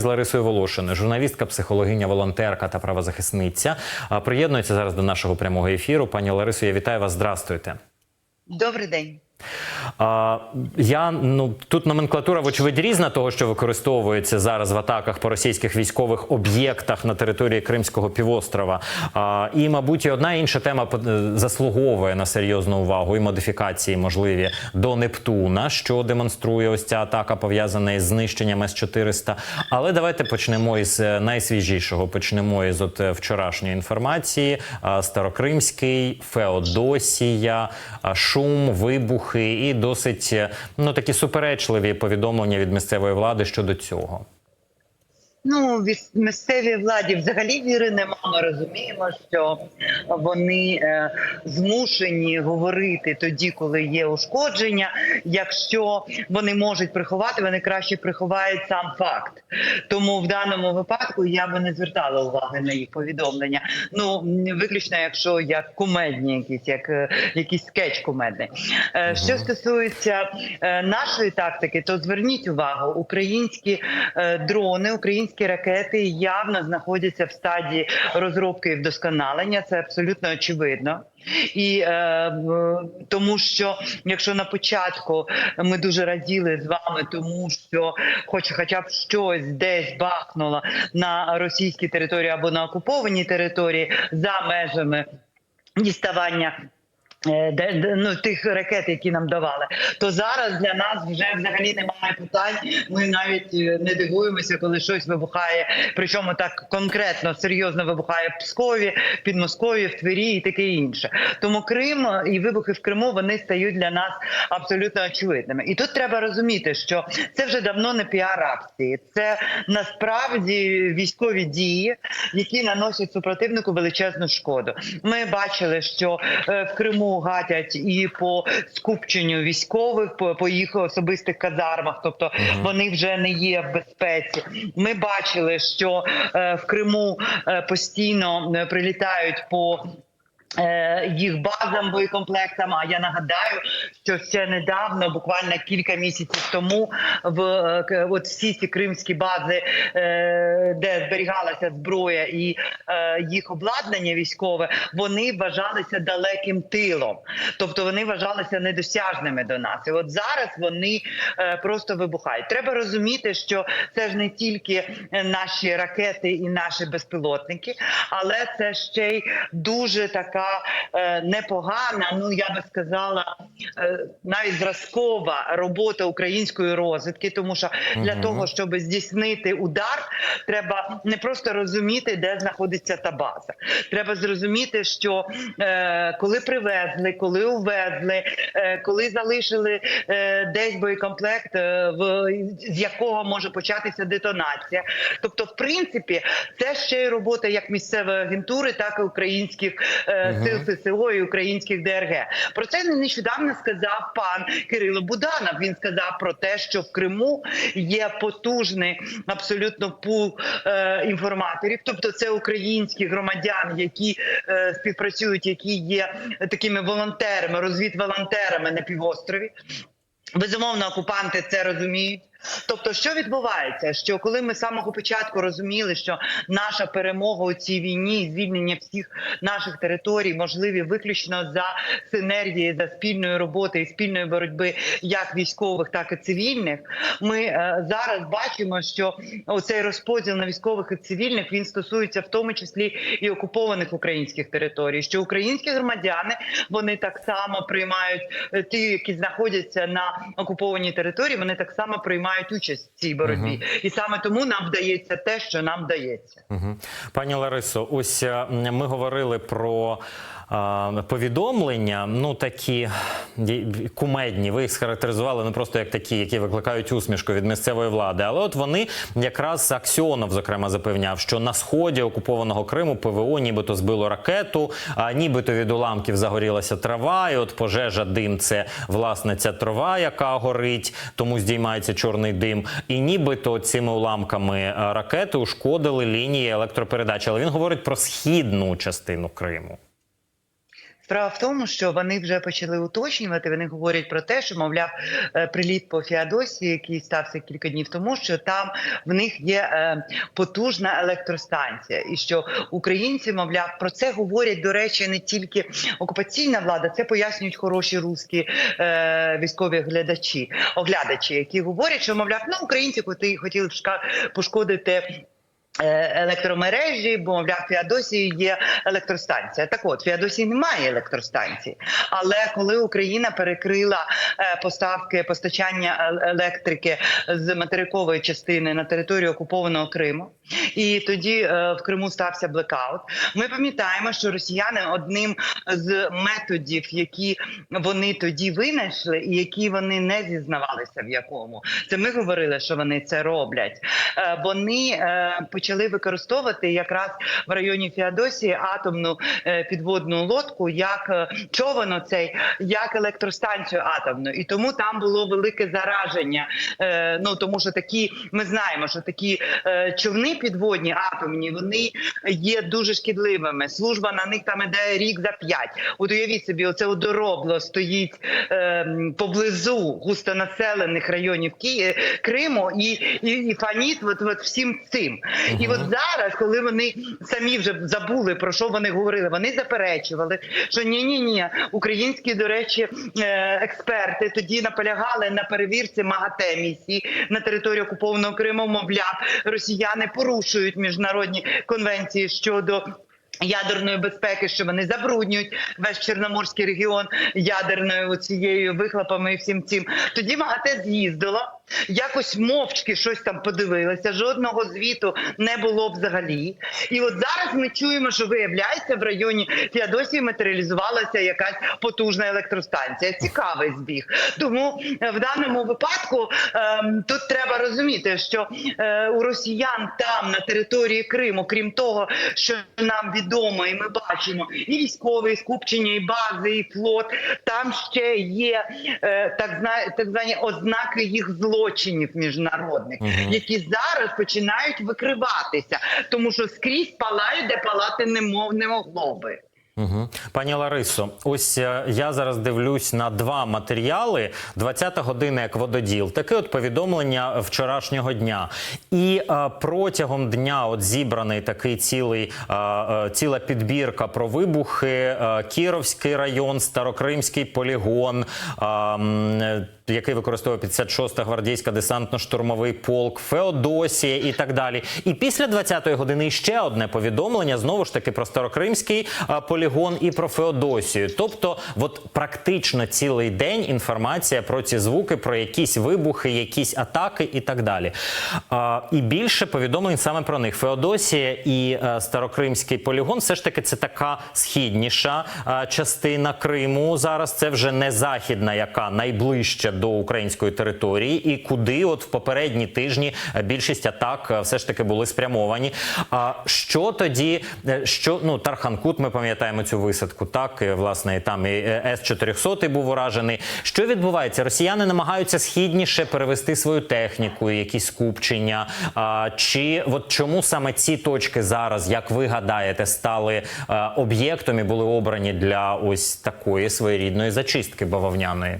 З Ларисою Волошиною, журналістка, психологиня, волонтерка та правозахисниця. Приєднується зараз до нашого прямого ефіру. Пані Ларисо, я вітаю вас. Здрастуйте. Добрий день. Я ну тут номенклатура, вочевидь, різна того, що використовується зараз в атаках по російських військових об'єктах на території Кримського півострова. І, мабуть, і одна і інша тема е, заслуговує на серйозну увагу і модифікації можливі до Нептуна, що демонструє ось ця атака, пов'язана із знищенням С-400. Але давайте почнемо із е, найсвіжішого. Почнемо із от е, вчорашньої інформації. Старокримський, Феодосія, шум, вибухи і досить е, ну такі суперечливі повідомлення від місцевої влади щодо цього. Ну, місцевій владі взагалі віри нема. Ми розуміємо, що вони е, змушені говорити тоді, коли є ушкодження. Якщо вони можуть приховати, вони краще приховають сам факт. Тому в даному випадку я би не звертала уваги на їх повідомлення. Ну виключно, якщо як кумедні, якісь як е, якийсь скетч кумедний. Е, Що стосується нашої тактики, то зверніть увагу, українські дрони, українські ракети явно знаходяться в стадії розробки і вдосконалення. Це абсолютно очевидно. І е, тому, що якщо на початку ми дуже раділи з вами, тому що хоч хоча б щось десь бахнуло на російській території або на окупованій території за межами діставання. Е, де- ну, тих ракет, які нам давали, то зараз для нас вже взагалі немає питань. Ми навіть е, не дивуємося, коли щось вибухає. Причому так конкретно серйозно вибухає в Пскові, під Москові, в Твері і таке інше. Тому Крим і вибухи в Криму вони стають для нас абсолютно очевидними. І тут треба розуміти, що це вже давно не піар-акції, це насправді військові дії, які наносять супротивнику величезну шкоду. Ми бачили, що е, в Криму гатять і по скупченню військових, по, по їх особистих казармах, тобто вони вже не є в безпеці. Ми бачили, що е, в Криму е, постійно е, прилітають по їх базам боєкомплектам. А я нагадаю, що ще недавно, буквально кілька місяців тому, в е, от всі ці кримські бази, е, де зберігалася зброя і е, їх обладнання військове, вони вважалися далеким тилом, тобто вони вважалися недосяжними до нас. І от зараз вони е, просто вибухають. Треба розуміти, що це ж не тільки е, наші ракети і наші безпілотники, але це ще й дуже така е, непогана. Ну я би сказала, е, навіть зразкова робота української розвідки, тому що для Мгм. того, щоб здійснити удар, треба не просто розуміти, де знаходиться та база. Треба зрозуміти, що е, коли привезли, коли увезли, е, коли залишили е, десь боєкомплект, е, в з якого може початися детонація. Тобто, в принципі, це ще й робота як місцевої агентури, так і українських е. Сил ССО і українських ДРГ. Про це нещодавно сказав пан Кирило Буданов. Він сказав про те, що в Криму є потужний абсолютно пул е, інформаторів, тобто це українські громадяни, які е, співпрацюють, які є такими волонтерами, розвідволонтерами на півострові. Безумовно, окупанти це розуміють. Тобто, що відбувається? Що коли ми з самого початку розуміли, що наша перемога у цій війні, звільнення всіх наших територій, можливі виключно за синергії, за спільної роботи і спільної боротьби, як військових, так і цивільних, ми е, зараз бачимо, що оцей розподіл на військових і цивільних він стосується в тому числі і окупованих українських територій. Що українські громадяни вони так само приймають е, ті, які знаходяться на окупованій території, вони так само приймають участь в цій боротьбі, і саме тому нам вдається те, що нам вдається. Угу. Пані Ларисо, ось е, ми говорили про повідомлення, ну такі кумедні. Ви їх схарактеризували не просто як такі, які викликають усмішку від місцевої влади. Але от вони якраз Аксьонов, зокрема, запевняв, що на сході окупованого Криму ПВО нібито збило ракету, а нібито від уламків загорілася трава. І от пожежа дим це власне ця трава, яка горить, тому здіймається чорний дим. І нібито цими уламками е, ракети ушкодили лінії електропередач. Але він говорить про східну частину Криму. Справа в тому, що вони вже почали уточнювати. Вони говорять про те, що мовляв, е, приліт по Феодосії, який стався кілька днів тому, що там в них є е, потужна електростанція, і що українці, мовляв, про це говорять до речі, не тільки окупаційна влада, це пояснюють хороші русські е, військові глядачі, оглядачі, які говорять, що мовляв, ну українці коти- хотіли пошкодити. Е, Електромережі, бо в Феодосії є електростанція. Так от Феодосії немає електростанції. Але коли Україна перекрила е, поставки постачання е- електрики з материкової частини на територію окупованого Криму, і тоді е, в Криму стався блекаут. Ми пам'ятаємо, що росіяни одним з методів, які вони тоді винайшли, і які вони не зізнавалися, в якому це ми говорили, що вони це роблять. Е, Вони е, почали використовувати якраз в районі Феодосії атомну підводну лодку, як човен оцей, як електростанцію атомну, і тому там було велике зараження. Ну тому що такі ми знаємо, що такі човни підводні атомні вони є дуже шкідливими. Служба на них там іде рік за п'ять. От уявіть собі, оце одоробло стоїть е, поблизу густонаселених районів Ки... Криму і, і, і фаніт от, от всім цим. І от зараз, коли вони самі вже забули про що вони говорили, вони заперечували, що ні, ні, ні, українські, до речі, е, експерти тоді наполягали на перевірці МАГАТЕ місії на території окупованого Криму. Мовляв, росіяни порушують міжнародні конвенції щодо. Ядерної безпеки, що вони забруднюють весь чорноморський регіон ядерною цією вихлопами і всім цим. Тоді МАГАТЕ з'їздила, якось мовчки щось там подивилася. Жодного звіту не було взагалі. І от зараз ми чуємо, що виявляється в районі Феодосії матеріалізувалася якась потужна електростанція. Цікавий збіг. Тому е, в даному випадку ем, тут треба розуміти, що е, у росіян там на території Криму, крім того, що нам відомо, і ми бачимо і військові і скупчення, і бази, і флот. Там ще є е, так так звані ознаки їх злочинів міжнародних, Мгм. які зараз починають викриватися, тому що скрізь палають, де палати не мов не могло би. Угу. Пані Ларисо, ось е, я зараз дивлюсь на два матеріали. 20 година як вододіл. Таке от повідомлення вчорашнього дня. І е, протягом дня от зібраний такий цілий е, е, ціла підбірка про вибухи. Е, Кіровський район, Старокримський полігон. е, який використовує 56-та гвардійська десантно-штурмовий полк, Феодосія і так далі. І після 20-ї години ще одне повідомлення знову ж таки про Старокримський полігон і про Феодосію. Тобто, от практично цілий день інформація про ці звуки, про якісь вибухи, якісь атаки і так далі. І більше повідомлень саме про них. Феодосія і Старокримський полігон все ж таки це така східніша частина Криму. Зараз це вже не західна, яка найближча до української території, і куди, от в попередні тижні, е, більшість атак е, все ж таки були спрямовані. А що тоді, е, що ну Тарханкут, ми пам'ятаємо цю висадку, так і, власне там і С 400 був уражений. Що відбувається? Росіяни намагаються східніше перевести свою техніку, якісь скупчення. А, чи от чому саме ці точки зараз, як ви гадаєте, стали е, об'єктом і були обрані для ось такої своєрідної зачистки бавовняної?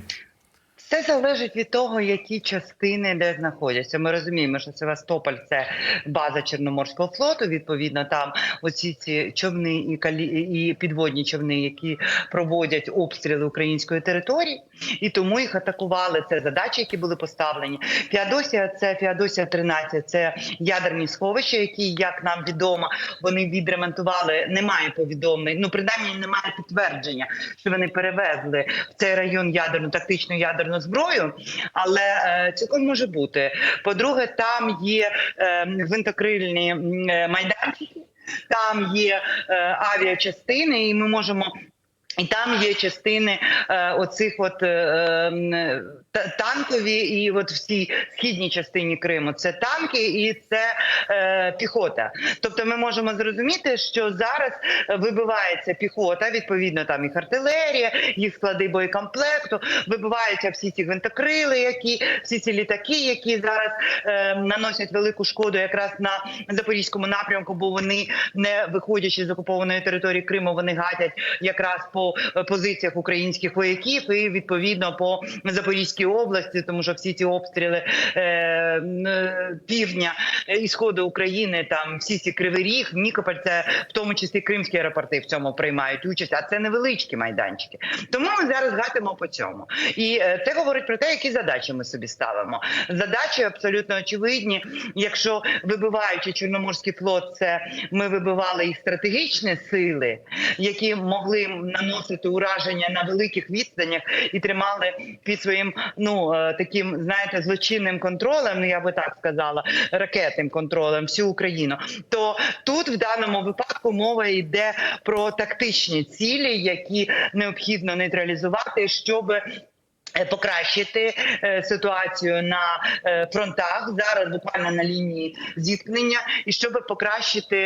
Все залежить від того, які частини де знаходяться. Ми розуміємо, що Севастополь це база Чорноморського флоту. Відповідно, там оці ці човни і калі і підводні човни, які проводять обстріли української території, і тому їх атакували. Це задачі, які були поставлені. Феодосія це Феодосія 13 це ядерні сховища, які, як нам відомо, вони відремонтували. Немає повідомлень. Ну принаймні немає підтвердження, що вони перевезли в цей район ядерну тактичну ядерну зброю, але е, цілком може бути. По-друге, там є е, гвинтокрильні е, майданчики, там є е, авіачастини, і ми можемо. І там є частини е, оцих от е, танкові і от в цій східній частині Криму це танки і це е, піхота. Тобто ми можемо зрозуміти, що зараз вибивається піхота, відповідно там їх артилерія, їх склади боєкомплекту, вибиваються всі ці гвинтокрили, які всі ці літаки, які зараз е, наносять велику шкоду якраз на запорізькому напрямку, бо вони не виходячи з окупованої території Криму, вони гатять якраз по е, позиціях українських вояків і відповідно по Запорізькій області, тому що всі ці обстріли е, е, півдня і сходу України, там всі ці кривий ріг, Нікополь, це в тому числі кримські аеропорти в цьому приймають участь, а це невеличкі майданчики. Тому ми зараз гатимо по цьому, і е, це говорить про те, які задачі ми собі ставимо. Задачі абсолютно очевидні. Якщо вибиваючи Чорноморський флот, це ми вибивали їх стратегічні сили, які могли наносити ураження на великих відстанях і тримали під своїм ну е, таким, знаєте, злочинним контролем. Ну я би так сказала, ракетним контролем всю Україну. То тут в даному випадку мова йде про тактичні цілі, які необхідно нейтралізувати, щоб е, Покращити е, ситуацію на фронтах зараз, буквально на лінії зіткнення, і щоб покращити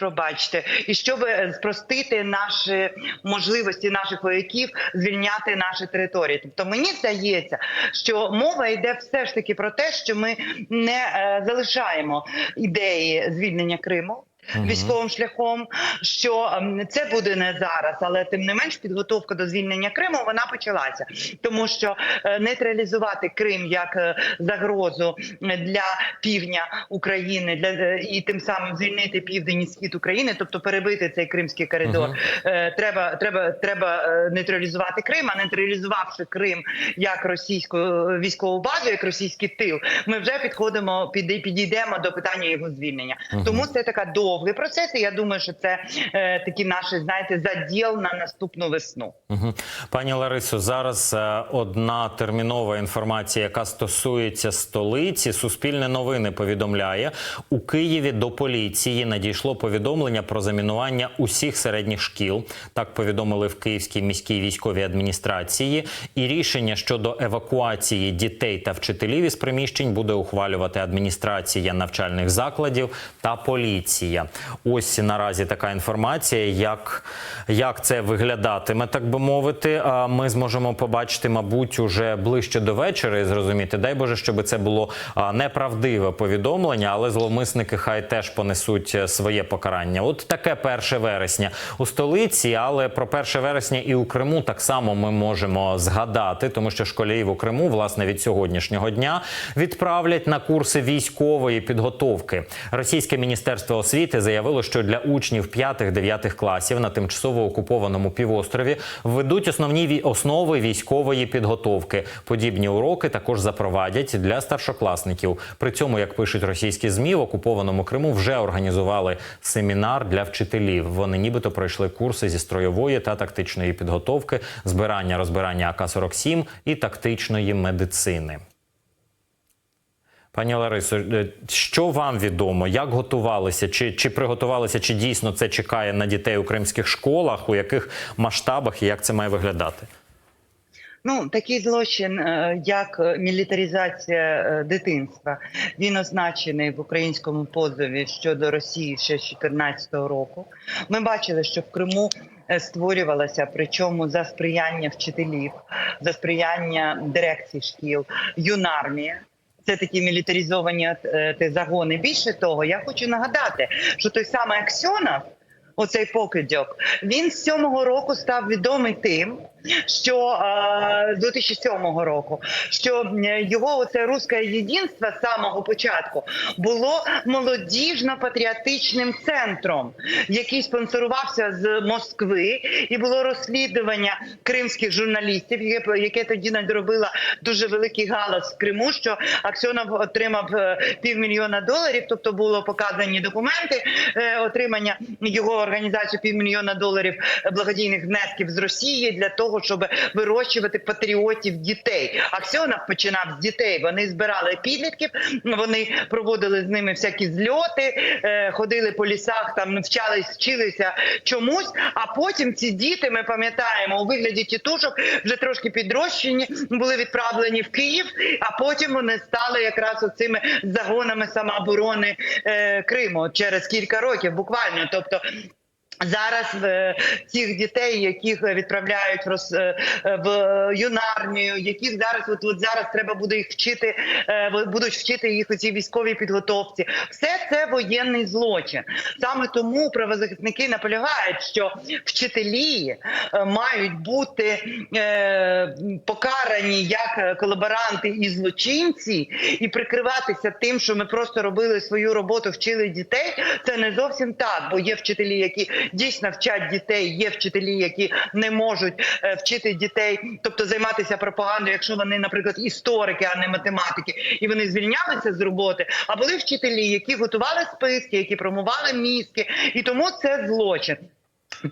Пробачте, і щоб е, спростити наші можливості наших вояків звільняти наші території. Тобто мені здається, що мова йде все ж таки про те, що ми не е, залишаємо ідеї звільнення Криму. Військовим шляхом, що ем, це буде не зараз, але тим не менш підготовка до звільнення Криму вона почалася, тому що е, нейтралізувати Крим як е, загрозу для півдня України, для е, і тим самим звільнити південь і схід України, тобто перебити цей кримський коридор. Мгм. Е, Треба, треба, треба нейтралізувати Крим, а нейтралізувавши Крим як російську військову базу, як російський тил, ми вже підходимо, піди- підійдемо до питання його звільнення. Мгм. Тому це така довгий процес. І я думаю, що це е, такі наші, знаєте, заділ на наступну весну. Мгм. Пані Ларисо, зараз е, одна термінова інформація, яка стосується столиці. Суспільне новини повідомляє у Києві до поліції надійшло повідомлення про замінування усіх середніх шкіл. Так повідомили в Київській міській військовій адміністрації. І рішення щодо евакуації дітей та вчителів із приміщень буде ухвалювати адміністрація навчальних закладів та поліція. Ось наразі така інформація, як, як це виглядатиме, так би мовити. А Ми зможемо побачити, мабуть, уже ближче до вечора і зрозуміти. Дай Боже, щоб це було неправдиве повідомлення, але зловмисники хай теж понесуть е, своє покарання. От таке 1 вересня у столиці, але про 1 вересня і у Криму так само ми можемо згадати, тому що школярів у Криму, власне, від сьогоднішнього дня відправлять на курси військової підготовки. Російське міністерство освіти заявило, що для учнів 5-9 класів на тимчасово окупованому півострові введуть основні основи військової підготовки. Подібні уроки також запровадять для старшокласників. При цьому, як пишуть російські змі, в окупованому Криму вже організували семінар для вчителів. Вони нібито пройшли курси зі строєвої та тактичної підготовки, збирання розбирання АК-47 і тактичної медицини. Пані Ларисо, е, що вам відомо? Як готувалися? Чи, чи приготувалися, чи дійсно це чекає на дітей у кримських школах? У яких масштабах і як це має виглядати? Ну, такий злочин, е, як мілітаризація е, дитинства, він означений в українському позові щодо Росії ще з 2014 року. Ми бачили, що в Криму створювалася, причому за сприяння вчителів, за сприяння дирекцій шкіл, юнармія. Це такі мілітаризовані е, загони. Більше того, я хочу нагадати, що той самий Аксьонов, оцей покидьок, він з сьомого року став відомий тим, що е, з 2007 року, що його оце русське єдинство з самого початку було молодіжно-патріотичним центром, який спонсорувався з Москви, і було розслідування кримських журналістів, яке, тоді надробило дуже великий галас в Криму. Що Аксьонов отримав е, півмільйона доларів, тобто було показані документи е, отримання його організації півмільйона доларів благодійних внесків з Росії для того. Того, щоб вирощувати патріотів дітей. Аксьонов починав з дітей. Вони збирали підлітків, вони проводили з ними всякі зльоти, е, ходили по лісах, там навчались, вчилися чомусь. А потім ці діти, ми пам'ятаємо, у вигляді тітушок вже трошки підрощені, були відправлені в Київ, а потім вони стали якраз оцими загонами самооборони е, Криму через кілька років, буквально. Тобто Зараз е, цих дітей, яких відправляють в, роз, е, в юнармію, яких зараз от, от зараз треба буде їх вчити, е, будуть вчити їх у цій військовій підготовці. Все це воєнний злочин. Саме тому правозахисники наполягають, що вчителі е, мають бути е, покарані як колаборанти і злочинці, і прикриватися тим, що ми просто робили свою роботу, вчили дітей. Це не зовсім так, бо є вчителі, які дійсно вчать дітей, є вчителі, які не можуть е, вчити дітей, тобто займатися пропагандою, якщо вони, наприклад, історики, а не математики, і вони звільнялися з роботи. А були вчителі, які готували списки, які промували мізки, і тому це злочин.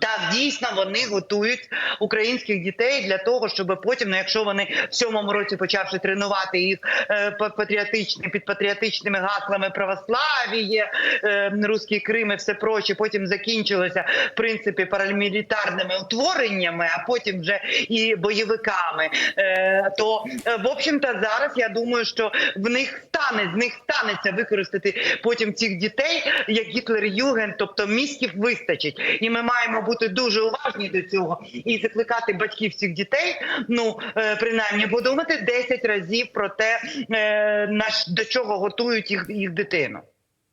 Так, дійсно, вони готують українських дітей для того, щоб потім, ну, якщо вони в сьомому році почавши тренувати їх е, па- патріотичні під патріотичними гаслами православ'я, е, руський Крим і все проче, потім закінчилося в принципі парамілітарними утвореннями, а потім вже і бойовиками. Е, то е, в общем-то зараз я думаю, що в них стане з них станеться використати потім цих дітей як Гітлер Юген, тобто мізків вистачить, і ми маємо бути дуже уважні до цього і закликати батьків цих дітей. Ну е, принаймні подумати 10 разів про те, е, на до чого готують їх, їх дитину.